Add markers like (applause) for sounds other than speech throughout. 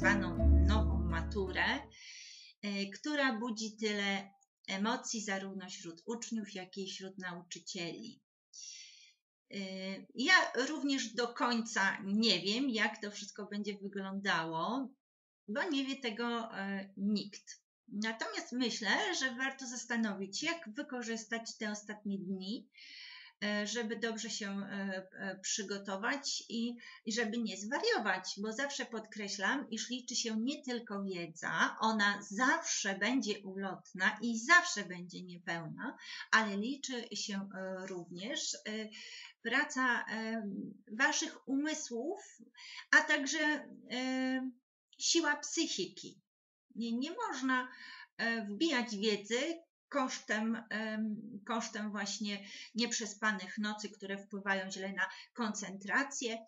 zwaną nową maturę, która budzi tyle emocji zarówno wśród uczniów, jak i wśród nauczycieli. Ja również do końca nie wiem, jak to wszystko będzie wyglądało, bo nie wie tego nikt. Natomiast myślę, że warto zastanowić się, jak wykorzystać te ostatnie dni, e, żeby dobrze się e, e, przygotować i, żeby nie zwariować, bo zawsze podkreślam, iż liczy się nie tylko wiedza, ona zawsze będzie ulotna i zawsze będzie niepełna, ale liczy się również praca Waszych umysłów, a także siła psychiki. Nie, nie można e, wbijać wiedzy kosztem, kosztem właśnie nieprzespanych nocy, które wpływają źle na koncentrację,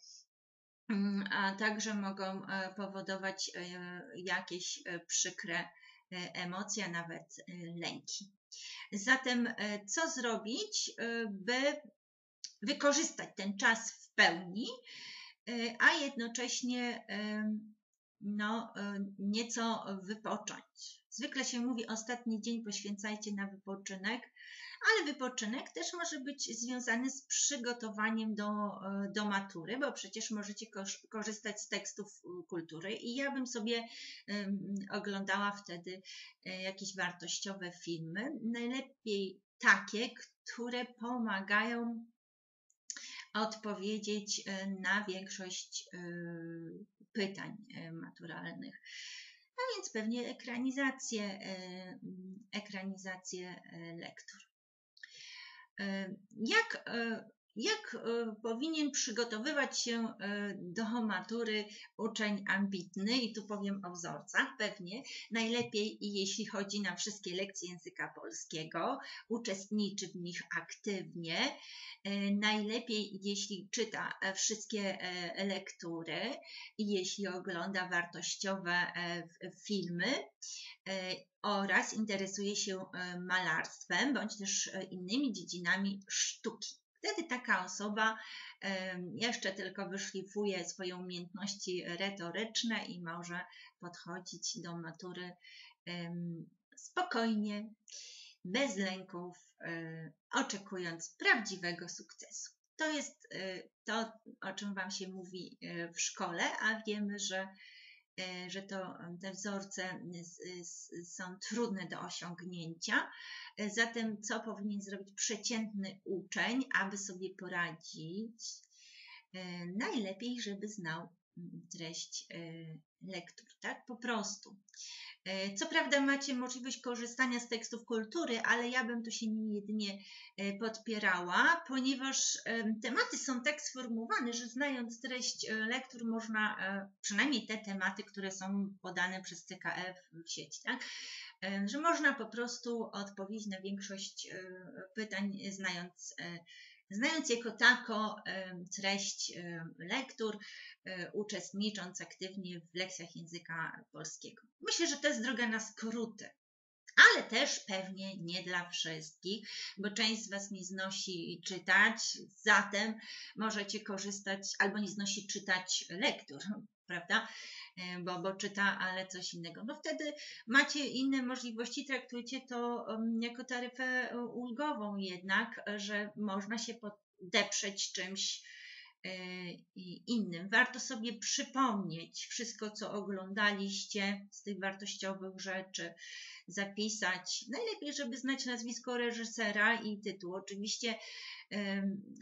mm, a także mogą e, powodować e, jakieś przykre emocje, nawet lęki. Zatem, co zrobić, by wykorzystać ten czas w pełni, a jednocześnie no, e, nieco wypocząć. Zwykle się mówi, ostatni dzień poświęcajcie na wypoczynek, ale wypoczynek też może być związany z przygotowaniem do, e, do matury, bo przecież możecie korzystać z tekstów kultury i ja bym sobie oglądała wtedy e, jakieś wartościowe filmy, najlepiej takie, które pomagają odpowiedzieć na większość pytań e, maturalnych. A więc pewnie ekranizację, e, ekranizację e, lektur. Jak jak e, powinien przygotowywać się e, do matury uczeń ambitny? I tu powiem o wzorcach. Pewnie najlepiej, jeśli chodzi na wszystkie lekcje języka polskiego, uczestniczy w nich aktywnie. E, najlepiej, jeśli czyta wszystkie lektury i jeśli ogląda wartościowe filmy oraz interesuje się malarstwem bądź też innymi dziedzinami sztuki. Wtedy taka osoba jeszcze tylko wyszlifuje swoje umiejętności retoryczne i może podchodzić do matury spokojnie, bez lęków, e, oczekując prawdziwego sukcesu. To jest e, to, o czym Wam się mówi e, w szkole, a wiemy, że że to te wzorce są trudne do osiągnięcia. E, zatem, co powinien zrobić przeciętny uczeń, aby sobie poradzić? E, najlepiej, żeby znał treść lektur, tak? Po prostu. E, co prawda macie możliwość korzystania z tekstów kultury, ale ja bym tu się nimi jedynie e, podpierała, ponieważ tematy są tak sformułowane, że znając treść e, lektur można, przynajmniej te tematy, które są podane przez CKF w sieci, tak? że można po prostu odpowiedzieć na większość pytań znając znając jako tako treść lektur, e, uczestnicząc aktywnie w lekcjach języka polskiego. Myślę, że to jest droga na skróty. Ale też pewnie nie dla wszystkich, bo część z Was nie znosi czytać, zatem możecie korzystać albo nie znosi czytać lektur, (laughs) prawda? E, bo, bo czyta, ale coś innego. No wtedy macie inne możliwości, traktujcie to jako taryfę ulgową jednak, że można się podeprzeć czymś e, innym. Warto sobie przypomnieć wszystko, co oglądaliście z tych wartościowych rzeczy, zapisać. Najlepiej, żeby znać nazwisko reżysera i tytuł. Oczywiście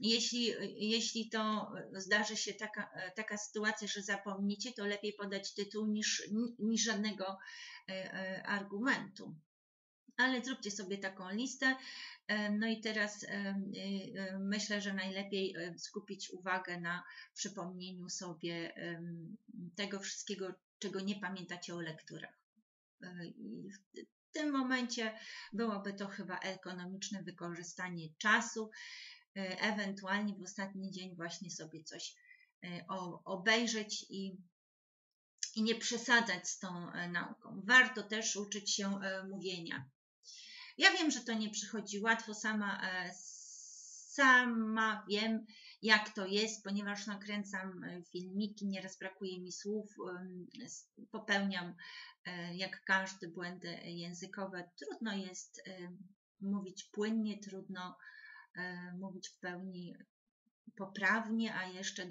jeśli, jeśli to zdarzy się taka, taka sytuacja, że zapomnicie, to lepiej podać tytuł niż, niż żadnego e, argumentu. Ale zróbcie sobie taką listę. No i teraz e, myślę, że najlepiej skupić uwagę na przypomnieniu sobie tego wszystkiego, czego nie pamiętacie o lekturach. W tym momencie byłoby to chyba ekonomiczne wykorzystanie czasu. E, ewentualnie w ostatni dzień właśnie sobie coś e, obejrzeć i, i nie przesadzać z tą e, nauką. Warto też uczyć się mówienia. Ja wiem, że to nie przychodzi łatwo. Sama sama wiem, jak to jest, ponieważ nakręcam e, filmiki, nieraz brakuje mi słów, popełniam jak każdy błędy językowe. Trudno jest mówić płynnie, trudno mówić w pełni poprawnie, a jeszcze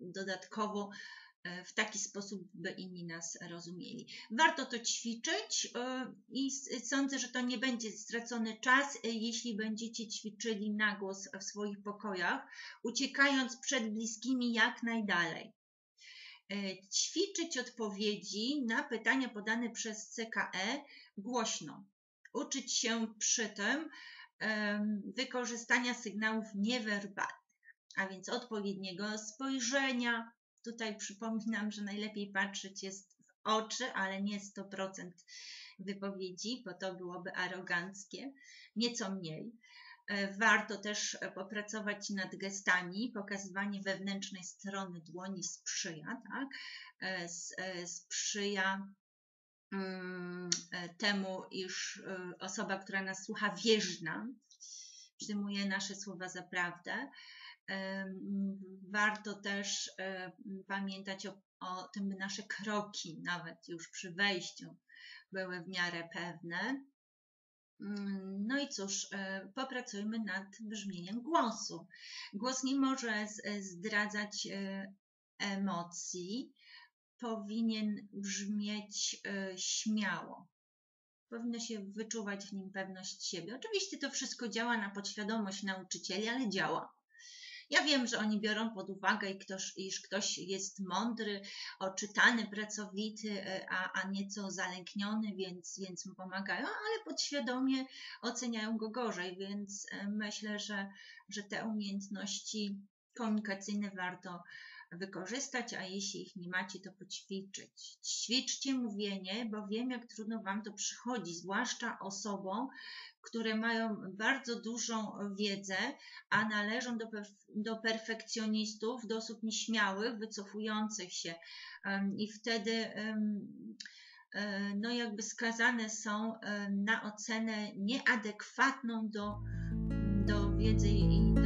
dodatkowo E, w taki sposób, by inni nas rozumieli. Warto to ćwiczyć e, i sądzę, że to nie będzie stracony czas, e, jeśli będziecie ćwiczyli na głos w swoich pokojach, uciekając przed bliskimi jak najdalej. Ćwiczyć odpowiedzi na pytania podane przez CKE głośno. Uczyć się przy tym wykorzystania sygnałów niewerbalnych, a więc odpowiedniego spojrzenia, Tutaj przypominam, że najlepiej patrzeć jest w oczy, ale nie 100% wypowiedzi, bo to byłoby aroganckie, nieco mniej. E, warto też popracować nad gestami. Pokazywanie wewnętrznej strony dłoni sprzyja, tak? E, e, sprzyja mm, temu, iż osoba, która nas słucha, wierzy nam, przyjmuje nasze słowa za prawdę. Warto też pamiętać o, o tym, by nasze kroki, nawet już przy wejściu, były w miarę pewne. Mm, no i cóż, e, popracujmy nad brzmieniem głosu. Głos nie może zdradzać e, emocji, powinien brzmieć e, śmiało. Powinno się wyczuwać w nim pewność siebie. Oczywiście to wszystko działa na podświadomość nauczycieli, ale działa. Ja wiem, że oni biorą pod uwagę, iż ktoś jest mądry, oczytany, pracowity, e, a, a nieco zalękniony, więc, więc mu pomagają, ale podświadomie oceniają go gorzej, więc e, myślę, że, że te umiejętności komunikacyjne warto wykorzystać, a jeśli ich nie macie, to poćwiczyć. Ćwiczcie mówienie, bo wiem, jak trudno Wam to przychodzi, zwłaszcza osobom, które mają bardzo dużą wiedzę, a należą do, do perfekcjonistów, do osób nieśmiałych, wycofujących się. I wtedy e, no jakby skazane są na ocenę nieadekwatną do, do wiedzy i do